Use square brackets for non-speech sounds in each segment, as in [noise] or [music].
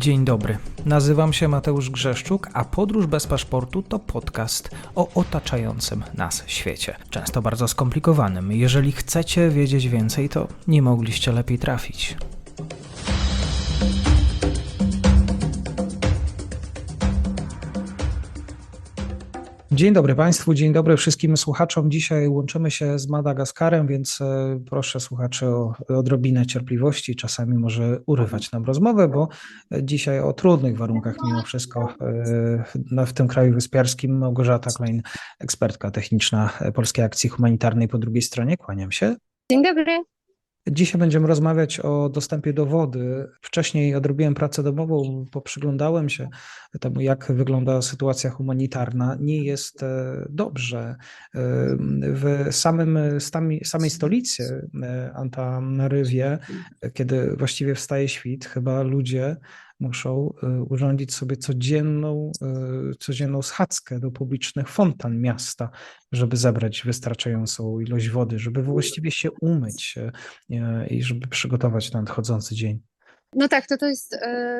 Dzień dobry. Nazywam się Mateusz Grzeszczuk, a Podróż bez paszportu to podcast o otaczającym nas świecie. Często bardzo skomplikowanym. Jeżeli chcecie wiedzieć więcej, to nie mogliście lepiej trafić. Dzień dobry Państwu, dzień dobry wszystkim słuchaczom. Dzisiaj łączymy się z Madagaskarem, więc e, proszę słuchaczy o odrobinę cierpliwości. Czasami może urywać nam rozmowę, bo dzisiaj o trudnych warunkach mimo wszystko e, w tym kraju wyspiarskim. Małgorzata Klein, ekspertka techniczna Polskiej Akcji Humanitarnej po drugiej stronie. Kłaniam się. Dzień dobry. Dzisiaj będziemy rozmawiać o dostępie do wody. Wcześniej odrobiłem pracę domową, poprzyglądałem się temu, jak wygląda sytuacja humanitarna. Nie jest e, dobrze. E, w samym, samej stolicy e, Antanarywie, kiedy właściwie wstaje świt, chyba ludzie muszą urządzić sobie codzienną, codzienną schadzkę do publicznych fontan miasta, żeby zebrać wystarczającą ilość wody, żeby właściwie się umyć i żeby przygotować na nadchodzący dzień. No tak, to, to jest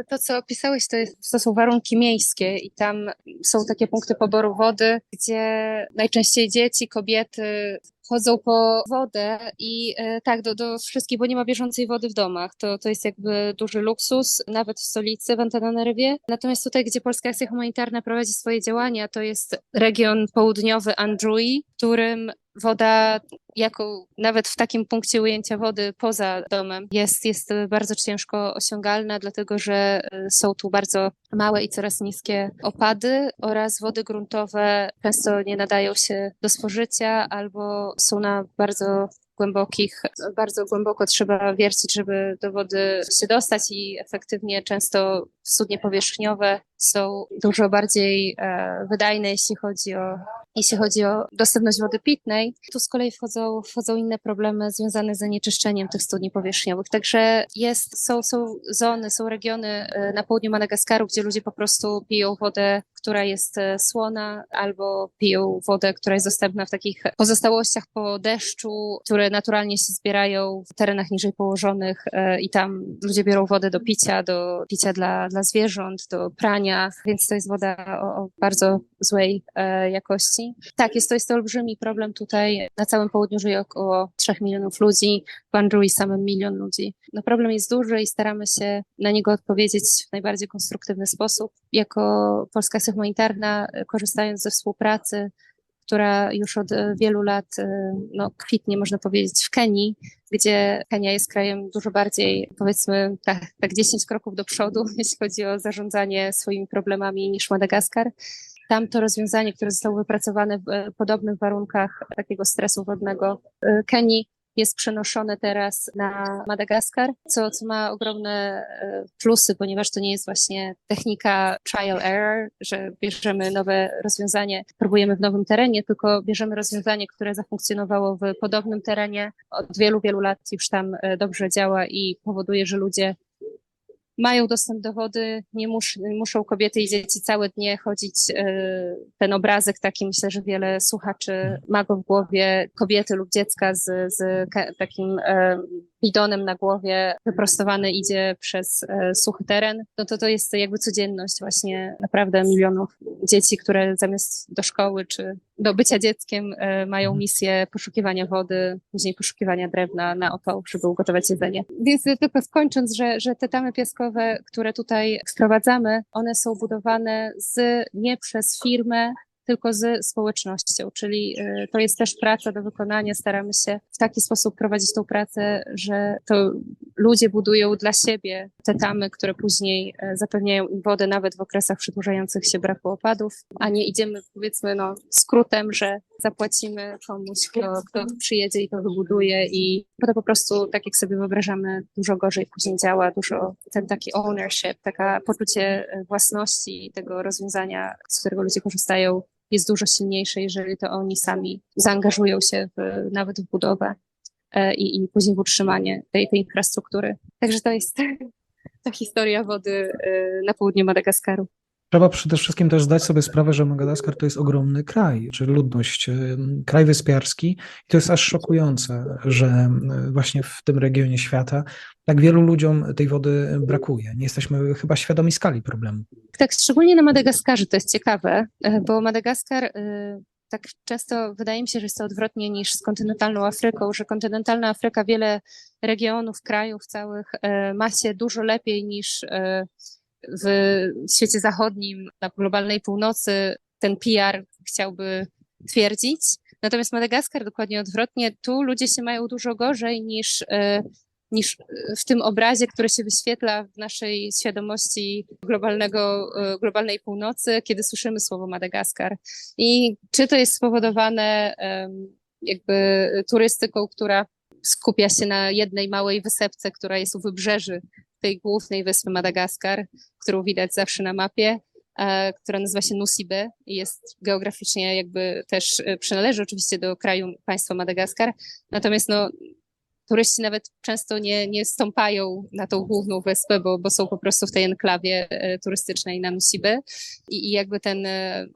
to, co opisałeś, to, jest, to są warunki miejskie i tam są takie punkty poboru wody, gdzie najczęściej dzieci, kobiety chodzą po wodę i e, tak, do, do wszystkich, bo nie ma bieżącej wody w domach. To, to jest jakby duży luksus, nawet w stolicy, w Antananarywie. Natomiast tutaj, gdzie Polska Akcja Humanitarna prowadzi swoje działania, to jest region południowy Andrui, w którym woda jako nawet w takim punkcie ujęcia wody poza domem jest, jest bardzo ciężko osiągalna, dlatego że e, są tu bardzo małe i coraz niskie opady oraz wody gruntowe często nie nadają się do spożycia albo są na bardzo głębokich, bardzo głęboko trzeba wiercić, żeby do wody się dostać i efektywnie często studnie powierzchniowe są dużo bardziej e, wydajne, jeśli chodzi o jeśli chodzi o dostępność wody pitnej. Tu z kolei wchodzą, wchodzą inne problemy związane z zanieczyszczeniem tych studni powierzchniowych. Także jest, są, są zony, są regiony e, na południu Madagaskaru, gdzie ludzie po prostu piją wodę, która jest e, słona, albo piją wodę, która jest dostępna w takich pozostałościach po deszczu, które naturalnie się zbierają w terenach niżej położonych i tam ludzie biorą wodę do picia, do picia dla, dla zwierząt, do prania, więc to jest woda o, o bardzo złej e, jakości. Tak, jest to, jest to olbrzymi problem tutaj. Na całym południu żyje około 3 milionów ludzi, w Andrui samym milion ludzi. No problem jest duży i staramy się na niego odpowiedzieć w najbardziej konstruktywny sposób. Jako Polska Akcja Humanitarna, e, korzystając ze współpracy która już od e, wielu lat e, no, kwitnie, można powiedzieć, w Kenii, gdzie Kenia jest krajem dużo bardziej, powiedzmy, tak, tak 10 kroków do przodu, [laughs] jeśli chodzi o zarządzanie swoimi problemami niż Madagaskar. Tam to rozwiązanie, które zostało wypracowane w e, podobnych warunkach takiego stresu wodnego Kenii, jest przenoszone teraz na Madagaskar, co, co ma ogromne e, plusy, ponieważ to nie jest właśnie technika trial error, że bierzemy nowe rozwiązanie, próbujemy w nowym terenie, tylko bierzemy rozwiązanie, które zafunkcjonowało w podobnym terenie. Od wielu, wielu lat już tam e, dobrze działa i powoduje, że ludzie mają dostęp do wody, nie, mus, muszą kobiety i dzieci całe dnie chodzić. E, ten obrazek taki myślę, że wiele słuchaczy ma go w głowie, kobiety lub dziecka z, z takim e, bidonem na głowie wyprostowany idzie przez e, suchy teren, no to to jest jakby codzienność właśnie naprawdę milionów dzieci, które zamiast do szkoły czy do bycia dzieckiem e, mają mhm. misję poszukiwania wody, później poszukiwania drewna na opał, żeby ugotować jedzenie. Więc tylko skończąc, że, że te tamy piaskowe, które tutaj sprowadzamy, one są budowane z, nie przez firmę, tylko z społecznością, czyli y, to jest też praca do wykonania. Staramy się w taki sposób prowadzić tą pracę, że to ludzie budują dla siebie te tamy, które później e, zapewniają im wodę nawet w okresach przedłużających się braku opadów, a nie idziemy powiedzmy no, skrótem, że zapłacimy komuś, kto, kto przyjedzie i to wybuduje i to po prostu, tak jak sobie wyobrażamy, dużo gorzej później działa, dużo ten taki ownership, taka poczucie e, własności tego rozwiązania, z którego ludzie korzystają, jest dużo silniejsze, jeżeli to oni sami zaangażują się w, nawet w budowę e, i, i później w utrzymanie tej, tej infrastruktury. Także to jest [laughs] ta historia wody e, na południu Madagaskaru. Trzeba przede wszystkim też zdać sobie sprawę, że Madagaskar to jest ogromny kraj, czy ludność, y, kraj wyspiarski. I to jest aż szokujące, że y, właśnie w tym regionie świata tak wielu ludziom tej wody brakuje. Nie jesteśmy chyba świadomi skali problemu. Tak, szczególnie na Madagaskarze to jest ciekawe, e, bo Madagaskar tak często wydaje mi się, że jest to odwrotnie niż z kontynentalną Afryką, że kontynentalna Afryka wiele regionów, krajów całych e, ma się dużo lepiej niż e, w świecie zachodnim, na globalnej północy ten PR chciałby twierdzić. Natomiast Madagaskar dokładnie odwrotnie, tu ludzie się mają dużo gorzej niż, e, niż w tym obrazie, który się wyświetla w naszej świadomości globalnego, globalnej północy, kiedy słyszymy słowo Madagaskar. I czy to jest spowodowane jakby turystyką, która skupia się na jednej małej wysepce, która jest u wybrzeży tej głównej wyspy Madagaskar, którą widać zawsze na mapie, e, która nazywa się Nusiby i jest geograficznie jakby też e, przynależy oczywiście do kraju państwa Madagaskar. Natomiast no, turyści nawet często nie, nie stąpają na tą główną wyspę, bo, bo są po prostu w tej enklawie e, turystycznej na Nusiby I, i jakby ten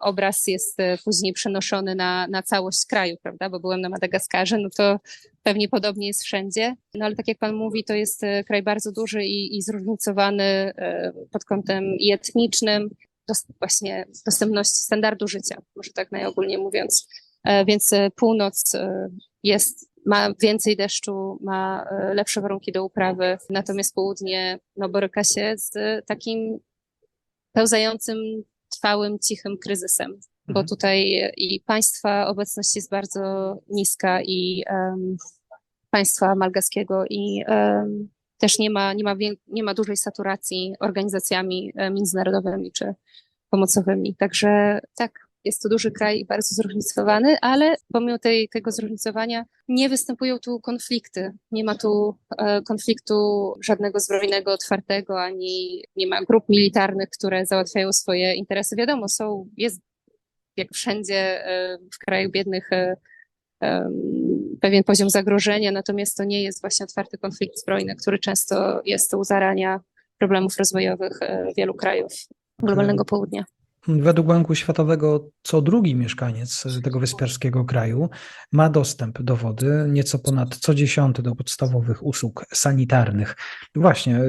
obraz jest później przenoszony na, na całość kraju, prawda, bo byłem na Madagaskarze, no to Pewnie podobnie jest wszędzie, no ale tak jak Pan mówi, to jest e, kraj bardzo duży i, i zróżnicowany e, pod kątem i etnicznym, dos właśnie dostępności standardu życia, może tak najogólniej mówiąc. E, więc północ jest, ma więcej deszczu, ma lepsze warunki do uprawy, natomiast południe no, boryka się z takim pełzającym, trwałym, cichym kryzysem bo mhm. tutaj i państwa obecność jest bardzo niska i um, państwa malgaskiego i um, też nie ma, nie, ma, nie ma dużej saturacji organizacjami międzynarodowymi czy pomocowymi. Także tak, jest to duży kraj i bardzo zróżnicowany, ale pomimo tej, tego zróżnicowania nie występują tu konflikty. Nie ma tu e, konfliktu żadnego zbrojnego, otwartego, ani nie ma grup militarnych, które załatwiają swoje interesy. Wiadomo, są, jest jak wszędzie e, w krajach biednych e, pewien poziom zagrożenia, natomiast to nie jest właśnie otwarty konflikt zbrojny, który często jest u zarania problemów rozwojowych e, wielu krajów globalnego południa. Według Banku Światowego co drugi mieszkaniec tego wyspiarskiego kraju ma dostęp do wody, nieco ponad co dziesiąty do podstawowych usług sanitarnych. Właśnie,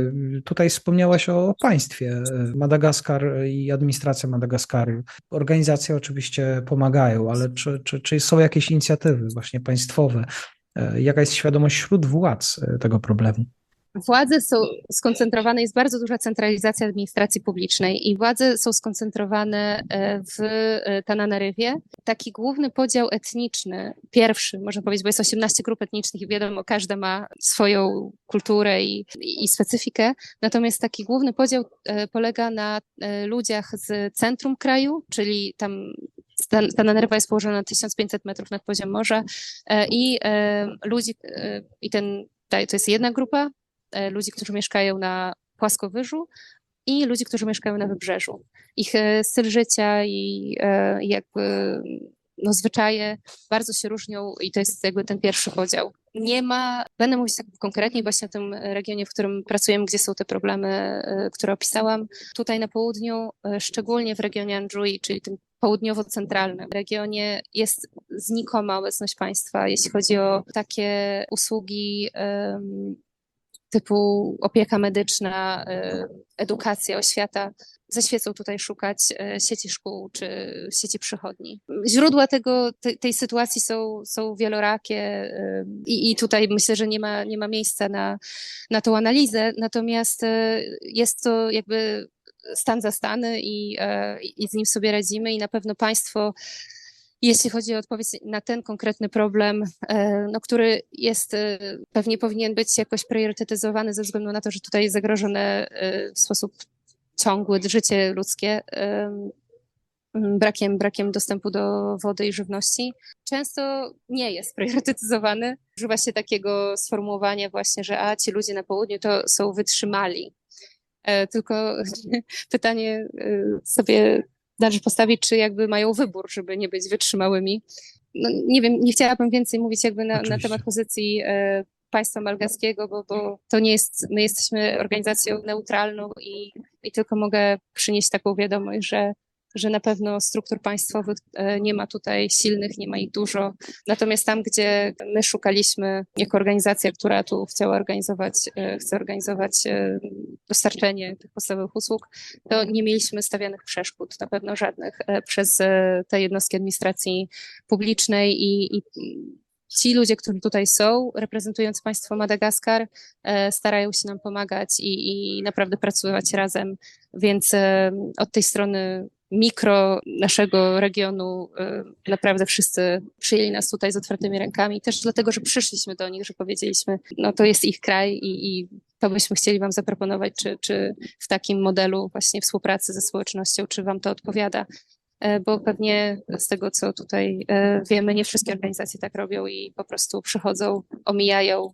tutaj wspomniałaś o państwie. Madagaskar i administracja Madagaskaru. Organizacje oczywiście pomagają, ale czy, czy, czy są jakieś inicjatywy właśnie państwowe? Jaka jest świadomość wśród władz tego problemu? Władze są skoncentrowane, jest bardzo duża centralizacja administracji publicznej i władze są skoncentrowane e, w e, Tananarywie. Taki główny podział etniczny, pierwszy, można powiedzieć, bo jest 18 grup etnicznych i wiadomo, każda ma swoją kulturę i, i specyfikę, natomiast taki główny podział e, polega na ludziach z centrum kraju, czyli tam Tananarywa jest położona na 1500 metrów nad poziom morza i ludzi, i ten, to jest jedna grupa ludzi, którzy mieszkają na płaskowyżu i ludzi, którzy mieszkają na wybrzeżu. Ich e, styl życia i e, jakby no, zwyczaje bardzo się różnią i to jest jakby ten pierwszy podział. Nie ma, będę mówić tak konkretnie właśnie o tym regionie, w którym pracujemy, gdzie są te problemy, które opisałam. Tutaj na południu, szczególnie w regionie Andrui, czyli tym południowo-centralnym regionie jest znikoma obecność państwa, jeśli chodzi o takie usługi typu opieka medyczna, y, edukacja, oświata, ze świecą tutaj szukać y, sieci szkół czy sieci przychodni. Źródła tego, te, tej sytuacji są, są wielorakie y, i, i tutaj myślę, że nie ma, nie ma miejsca na, na tą analizę, natomiast jest to jakby stan za stany i, i z nim sobie radzimy i na pewno państwo jeśli chodzi o odpowiedź na ten konkretny problem, e, no, który jest, e, pewnie powinien być jakoś priorytetyzowany ze względu na to, że tutaj jest zagrożone e, w sposób ciągły życie ludzkie brakiem, brakiem dostępu do wody i żywności, często nie jest priorytetyzowany. Używa się takiego sformułowania właśnie, że a ci ludzie na południu to są wytrzymali. Tylko [laughs] pytanie sobie należy postawić, czy jakby mają wybór, żeby nie być wytrzymałymi. No, nie wiem, nie chciałabym więcej mówić jakby na, na temat pozycji e, państwa malgaskiego, bo, bo to nie jest, my jesteśmy organizacją neutralną i, i tylko mogę przynieść taką wiadomość, że, że na pewno struktur państwowych e, nie ma tutaj silnych, nie ma ich dużo. Natomiast tam, gdzie my szukaliśmy jako organizacja, która tu chciała organizować, e, chce organizować e, dostarczenie tych podstawowych usług, to nie mieliśmy stawianych przeszkód, na pewno żadnych, przez te jednostki administracji publicznej i, i ci ludzie, którzy tutaj są, reprezentując państwo Madagaskar, starają się nam pomagać i, i naprawdę pracować razem, więc od tej strony mikro naszego regionu e, naprawdę wszyscy przyjęli nas tutaj z otwartymi rękami, też dlatego, że przyszliśmy do nich, że powiedzieliśmy, no to jest ich kraj i, i to byśmy chcieli wam zaproponować, czy, czy w takim modelu właśnie współpracy ze społecznością, czy wam to odpowiada. E, bo pewnie z tego, co tutaj e, wiemy, nie wszystkie organizacje tak robią i po prostu przychodzą, omijają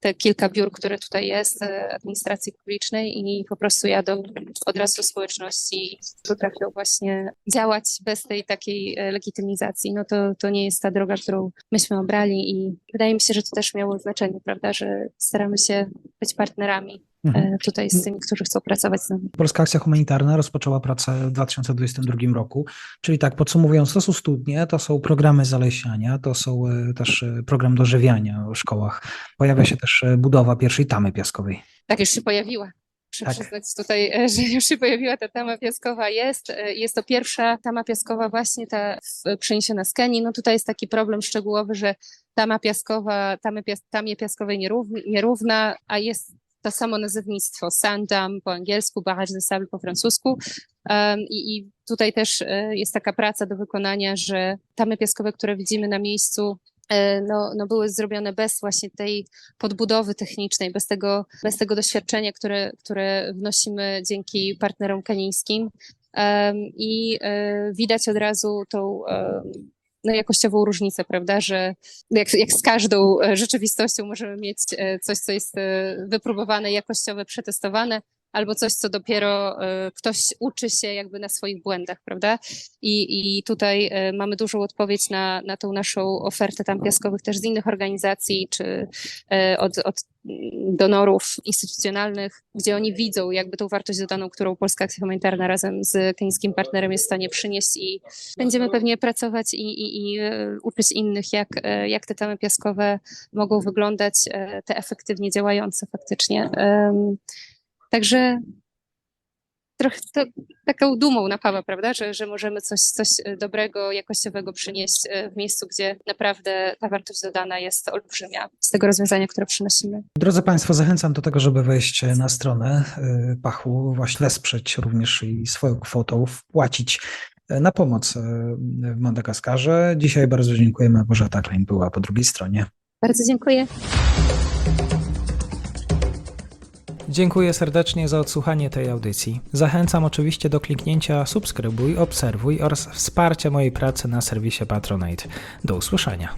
te kilka biur, które tutaj jest, e, administracji publicznej i po prostu jadą od razu społeczności potrafią właśnie działać bez tej takiej e, legitymizacji. No to, to nie jest ta droga, którą myśmy obrali i wydaje mi się, że to też miało znaczenie, prawda, że staramy się być partnerami Mhm. e, tutaj z tymi, którzy chcą pracować z nami. Polska Akcja Humanitarna rozpoczęła pracę w 2022 roku, czyli tak podsumowując, to są studnie, to są programy zalesiania, to są e, też e, program dożywiania w szkołach. Pojawia się też budowa pierwszej tamy piaskowej. Tak, już się pojawiła. Muszę Tak. przyznać tutaj, że już się pojawiła ta tama piaskowa. Jest, jest to pierwsza tama piaskowa właśnie ta przeniesiona z Kenii. No tutaj jest taki problem szczegółowy, że tama piaskowa, tamy pias, tamie piaskowej nierówna, a jest to samo nazewnictwo, sandam po angielsku, barrage de sable po francusku. I, I tutaj też e, jest taka praca do wykonania, że tamy piaskowe, które widzimy na miejscu, e, no, no były zrobione bez właśnie tej podbudowy technicznej, bez tego, bez tego doświadczenia, które, które wnosimy dzięki partnerom kenijskim. Em, I e, widać od razu tą no, jakościową różnicę, prawda, że jak, jak z każdą e, rzeczywistością możemy mieć e, coś, co jest e, wypróbowane, jakościowe, przetestowane, albo coś, co dopiero ktoś uczy się jakby na swoich błędach, prawda? I, i tutaj mamy dużą odpowiedź na, na tą naszą ofertę tam piaskowych też z innych organizacji, czy od, od donorów instytucjonalnych, gdzie oni widzą jakby tą wartość dodaną, którą Polska Akcja Humanitarna razem z keńskim partnerem jest w stanie przynieść i będziemy pewnie pracować i, i, i e, uczyć innych, jak, e, jak te tamy piaskowe mogą wyglądać, e, te efektywnie działające faktycznie. Także trochę to taką dumą napawa, prawda, że, że możemy coś, coś e, dobrego, jakościowego przynieść e, w miejscu, gdzie naprawdę ta wartość dodana jest olbrzymia z tego rozwiązania, które przynosimy. Drodzy Państwo, zachęcam do tego, żeby wejść na stronę Pachu, właśnie wesprzeć również i swoją kwotą, wpłacić na pomoc w Madagaskarze. Dzisiaj bardzo dziękujemy, Bożeta Klein była po drugiej stronie. Bardzo dziękuję. Dziękuję serdecznie za odsłuchanie tej audycji. Zachęcam oczywiście do kliknięcia subskrybuj, obserwuj oraz wsparcia mojej pracy na serwisie Patronite. Do usłyszenia.